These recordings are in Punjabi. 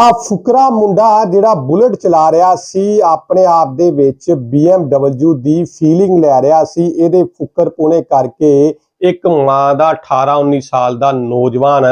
ਆ ਫੁਕਰਾ ਮੁੰਡਾ ਜਿਹੜਾ ਬੁਲਟ ਚਲਾ ਰਿਹਾ ਸੀ, ਆਪਣੇ ਆਪ ਦੇ ਵਿੱਚ BMW ਦੀ ਫੀਲਿੰਗ ਲੈ ਰਿਹਾ ਸੀ। ਇਹਦੇ ਫੁਕਰਪੁਣੇ ਕਰਕੇ ਇੱਕ ਮਾਂ ਦਾ 18 19 ਸਾਲ ਦਾ ਨੌਜਵਾਨ,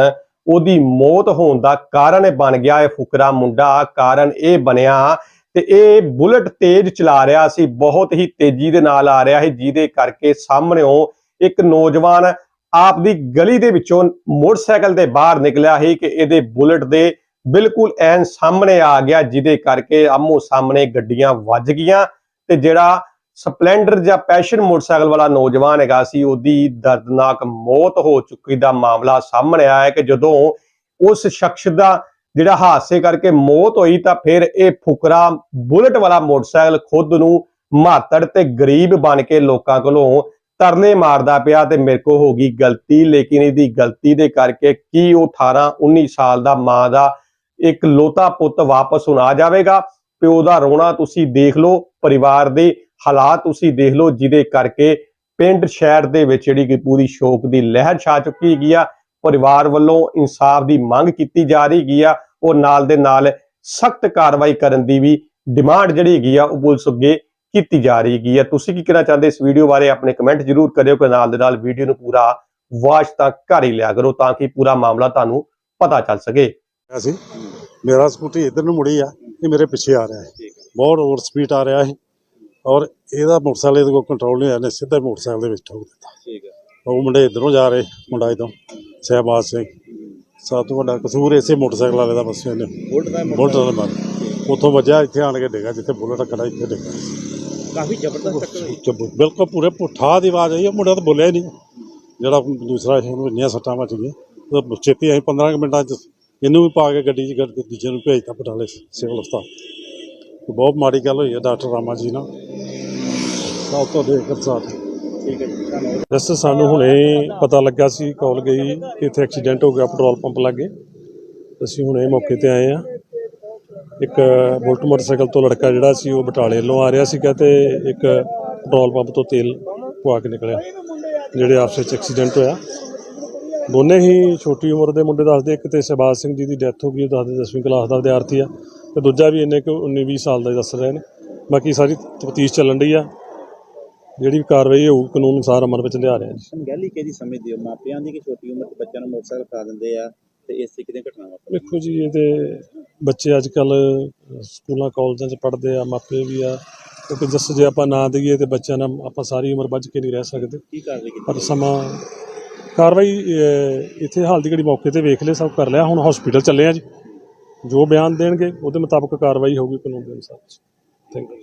ਉਹਦੀ ਮੌਤ ਹੋਣ ਦਾ ਕਾਰਨ ਬਣ ਗਿਆ ਇਹ ਫੁਕਰਾ ਮੁੰਡਾ। ਕਾਰਨ ਇਹ ਬਣਿਆ ਤੇ ਇਹ ਬੁਲਟ ਤੇਜ਼ ਚਲਾ ਰਿਹਾ ਸੀ, ਬਹੁਤ ਹੀ ਤੇਜ਼ੀ ਦੇ ਨਾਲ ਆ ਰਿਹਾ ਸੀ, ਜਿਹਦੇ ਕਰਕੇ ਸਾਹਮਣੇੋਂ ਇੱਕ ਨੌਜਵਾਨ ਆਪ ਦੀ ਗਲੀ ਦੇ ਵਿੱਚੋਂ ਮੋਟਰਸਾਈਕਲ ਦੇ ਬਾਹਰ ਨਿਕਲਿਆ ਸੀ ਕਿ ਇਹਦੇ ਬੁਲਟ ਦੇ ਬਿਲਕੁਲ ਐਨ ਸਾਹਮਣੇ ਆ ਗਿਆ, ਜਿਹਦੇ ਕਰਕੇ ਆਮੋ ਸਾਹਮਣੇ ਗੱਡੀਆਂ ਵੱਜ ਗਈਆਂ ਤੇ ਜਿਹੜਾ ਸਪਲੈਂਡਰ ਜਾਂ ਪੈਸ਼ਨ ਮੋਟਰਸਾਈਕਲ ਵਾਲਾ ਨੌਜਵਾਨ ਹੈਗਾ ਸੀ, ਉਹਦੀ ਦਰਦਨਾਕ ਮੌਤ ਹੋ ਚੁੱਕੀ ਦਾ ਮਾਮਲਾ ਸਾਹਮਣੇ ਆਇਆ ਹੈ ਕਿ ਜਦੋਂ ਉਸ ਸ਼ਖਸ ਦਾ ਜਿਹੜਾ ਹਾਦਸੇ ਕਰਕੇ ਮੌਤ ਹੋਈ ਤਾਂ ਫਿਰ ਇਹ ਫੁਕਰਾ ਬੁਲਟ ਵਾਲਾ ਮੋਟਰਸਾਈਕਲ ਖੁਦ ਨੂੰ ਮਾਤੜ ਤੇ ਗਰੀਬ ਬਣ ਕੇ ਲੋਕਾਂ ਕੋਲੋਂ ਤਰਲੇ ਮਾਰਦਾ ਪਿਆ ਤੇ ਮੇਰੇ ਕੋ ਹੋ ਗਈ ਗਲਤੀ, ਲੇਕਿਨ ਇਹਦੀ ਗਲਤੀ ਦੇ ਕਰਕੇ ਕੀ ਉਹ 18 19 ਸਾਲ ਦਾ ਮਾਂ ਦਾ ਇੱਕ ਲੋਤਾ ਪੁੱਤ ਵਾਪਸ ਹੁਣ ਆ ਜਾਵੇਗਾ। ਪਿਓ ਦਾ ਰੋਣਾ ਤੁਸੀਂ ਦੇਖ ਲਓ, ਪਰਿਵਾਰ ਦੇ ਹਾਲਾਤ ਤੁਸੀਂ ਦੇਖ ਲਓ, ਜਿਹਦੇ ਕਰਕੇ ਪਿੰਡ ਸ਼ਹਿਰ ਦੇ ਵਿੱਚ ਜਿਹੜੀ ਕਿ ਪੂਰੀ ਸ਼ੋਕ ਦੀ ਲਹਿਰ ਛਾ ਚੁੱਕੀ ਹੈਗੀ ਆ। ਪਰਿਵਾਰ ਵੱਲੋਂ ਇਨਸਾਫ ਦੀ ਮੰਗ ਕੀਤੀ ਜਾ ਰਹੀ ਹੈਗੀ ਆ। ਉਹ ਨਾਲ ਦੇ ਨਾਲ ਸਖਤ ਕਾਰਵਾਈ ਕਰਨ ਦੀ ਵੀ ਡਿਮਾਂਡ ਜਿਹੜੀ ਹੈਗੀ ਆ, ਉਹ ਪੁਲਿਸ ਅੱਗੇ ਕੀਤੀ ਜਾ ਰਹੀ ਹੈਗੀ ਆ। ਤੁਸੀਂ ਕੀ ਕਹਿਣਾ ਚਾਹੁੰਦੇ ਇਸ ਵੀਡੀਓ ਬਾਰੇ? ਆਪਣੇ ਕਮੈਂਟ ਜ਼ਰੂਰ ਕਰਿਓ ਕਿ ਨਾਲ ਦੇ ਨਾਲ ਵੀਡੀਓ ਨੂੰ ਪੂਰਾ ਵਾਚ ਤੱਕ ਘਰ ਹੀ ਲਿਆ ਕਰੋ ਤਾਂ ਕਿ ਪੂਰਾ ਮਾਮਲਾ ਤੁਹਾਨੂੰ ਪਤਾ ਚੱਲ ਸਕੇ। ਰਿਹਾ ਮੇਰਾ ਸਕੂਟੀ ਇੱਧਰ ਨੂੰ ਮੁੜੀ ਆ ਇਹ ਮੇਰੇ ਪਿੱਛੇ ਆ ਰਿਹਾ ਹੈ। ਬਹੁਤ ਓਵਰ ਸਪੀਡ ਆ ਰਿਹਾ ਹੈ ਔਰ ਇਹਦਾ ਮੋਟਰਸਾਈਕਲ ਇਹਦੇ ਕੋਲ ਕੰਟਰੋਲ ਨਹੀਂ ਆਇਆ ਸਿੱਧਾ ਮੋਟਰਸਾਈਕਲ ਦੇ ਵਿੱਚ ਠੋਕ ਦਿੱਤਾ। ਠੀਕ ਹੈ। ਉਹ ਮੁੰਡੇ ਇੱਧਰੋਂ ਜਾ ਰਹੇ ਮੁੰਡਾ ਇਦੋਂ ਸਹਿਬਾਜ਼ ਸਿੰਘ। ਸਭ ਤੋਂ ਵੱਡਾ ਕਸੂਰ ਇਸੇ ਮੋਟਰਸਾਈਕਲ ਵਾਲੇ ਦਾ ਬਸ ਇਹਨੇ। ਬੁਲਟ ਦਾ ਮਾਰ। ਉੱਥੋਂ ਵੱਜਿਆ ਇੱਥੇ ਆਣ ਕੇ ਡਿੱਗਾ ਜਿੱਥੇ ਬੁਲਟ ਖੜਾ ਇੱਥੇ ਡਿੱਗਾ। ਕਾਫੀ ਜ਼ਬਰਦਸਤ ਟੱਕਰ ਹੋਈ ਬਿਲਕੁਲ ਪੂਰੇ ਪੁੱਠਾ ਦੀ ਆਵਾਜ਼ ਆਈ ਉਹ ਮੁੰਡਾ ਤਾਂ ਬੋਲਿਆ ਹੀ ਨਹੀਂ। ਜਿਹੜਾ ਦੂਸਰਾ ਸੀ ਉਹਨੂੰ ਇੰਨੀਆਂ ਸੱਟਾਂ ਵੱਜ ਗਈਆਂ। ਉਹ ਛੇਤੀ ਅਸੀਂ 15 ਕੁ ਮਿੰਟਾਂ ਚ ਇਹਨੂੰ ਵੀ ਪਾ ਕੇ ਗੱਡੀ 'ਚ ਗੱਡ- ਦੂਜੇ ਨੂੰ ਭੇਜਤਾ ਬਟਾਲੇ ਸਿਵਲ ਹਸਪਤਾਲ। ਬਹੁਤ ਮਾੜੀ ਗੱਲ ਹੋਈ ਹੈ, ਡਾਕਟਰ ਰਾਮਾ ਜੀ ਨਾਲ। ਸਭ ਤੋਂ ਦੇ ਕਰਸਾਤ ਠੀਕ ਹੈ ਜੀ ਸਾਨੂੰ ਹੁਣੇ ਪਤਾ ਲੱਗਾ ਸੀ, ਕਾਲ ਗਈ, ਕਿ ਇੱਥੇ ਐਕਸੀਡੈਂਟ ਹੋ ਗਿਆ, ਪੈਟਰੋਲ ਪੰਪ ਲਾਗੇ। ਅਸੀਂ ਹੁਣੇ ਮੌਕੇ ਤੇ ਆਏ ਆ ਇੱਕ ਬੁਲਟ ਮੋਟਰਸਾਈਕਲ ਤੋਂ ਲੜਕਾ ਜਿਹੜਾ ਸੀ, ਉਹ ਬਟਾਲੇ ਵੱਲੋਂ ਆ ਰਿਹਾ ਸੀਗਾ ਤੇ ਇੱਕ ਪੈਟਰੋਲ ਪੰਪ ਤੋਂ ਤੇਲ ਪਵਾ ਕੇ ਨਿਕਲਿਆ, ਜਿਹੜੇ ਆਪਸੇ 'ਚ ਐਕਸੀਡੈਂਟ ਹੋਇਆ। ਦੋਨੇ ਹੀ ਛੋਟੀ ਉਮਰ ਦੇ ਮੁੰਡੇ ਦੱਸਦੇ ਇੱਕ ਤੇ ਸ਼ਹਿਬਾਜ਼ ਸਿੰਘ ਜੀ ਦੀ ਡੈਥ ਹੋ ਗਈ ਉਹ ਦੱਸਦੇ 10ਵੀਂ ਕਲਾਸ ਦਾ ਵਿਦਿਆਰਥੀ ਆ ਤੇ ਦੂਜਾ ਵੀ ਇੰਨੇ ਕੁ 19 20 ਸਾਲ ਦਾ ਹੀ ਦੱਸ ਰਹੇ ਨੇ। ਬਾਕੀ ਸਾਰੀ ਤਫਤੀਸ਼ ਚੱਲਣ ਰਹੀ ਆ ਜਿਹੜੀ ਵੀ ਕਾਰਵਾਈ ਹੋਊ ਕਾਨੂੰਨ ਅਨੁਸਾਰ ਅਮਲ ਵਿੱਚ ਲਿਆ ਰਿਹਾ ਜੀ। ਸੰਗੈਲੀ ਕਿਹਦੀ ਸਮਝਦੇ ਹੋ? ਮਾਪਿਆਂ ਦੀ ਕਿ ਛੋਟੀ ਉਮਰ 'ਚ ਬੱਚਿਆਂ ਨੂੰ ਮੋਟਰਸਾਈਕਲ ਖਾ ਦਿੰਦੇ ਆ ਤੇ ਇਸ ਤਰੀਕੇ ਦੀਆਂ ਘਟਨਾਵਾਂ। ਵੇਖੋ ਜੀ ਇਹਦੇ ਬੱਚੇ ਅੱਜ ਕੱਲ ਸਕੂਲਾਂ ਕਾਲਜਾਂ 'ਚ ਪੜ੍ਹਦੇ ਆ ਮਾਪੇ ਵੀ ਆ ਕਿਉਂਕਿ ਜਿਸ ਜੇ ਆਪਾਂ ਨਾ ਦਈਏ ਤੇ ਬੱਚਿਆਂ ਨਾਲ ਆਪਾਂ ਸਾਰੀ ਉਮਰ ਬੱਝ ਕੇ ਨਹੀਂ ਰਹਿ ਸਕਦੇ। ਕੀ ਕਾਰਵਾਈ ਕੀਤੀ ਪਰ ਸਮਾਂ ਕਾਰਵਾਈ ਅਹ, ਇੱਥੇ ਹਾਲ ਦੀ ਘੜੀ ਮੌਕੇ ਤੇ ਵੇਖ ਲਏ ਸਭ ਕਰ ਲਿਆ। ਹੁਣ ਹਸਪੀਟਲ ਚੱਲੇ ਆ ਜੀ। ਜੋ ਬਿਆਨ ਦੇਣਗੇ ਉਹਦੇ ਮੁਤਾਬਕ ਕਾਰਵਾਈ ਹੋਊਗੀ ਕਾਨੂੰਨ ਦੇ ਅਨੁਸਾਰ। Thank you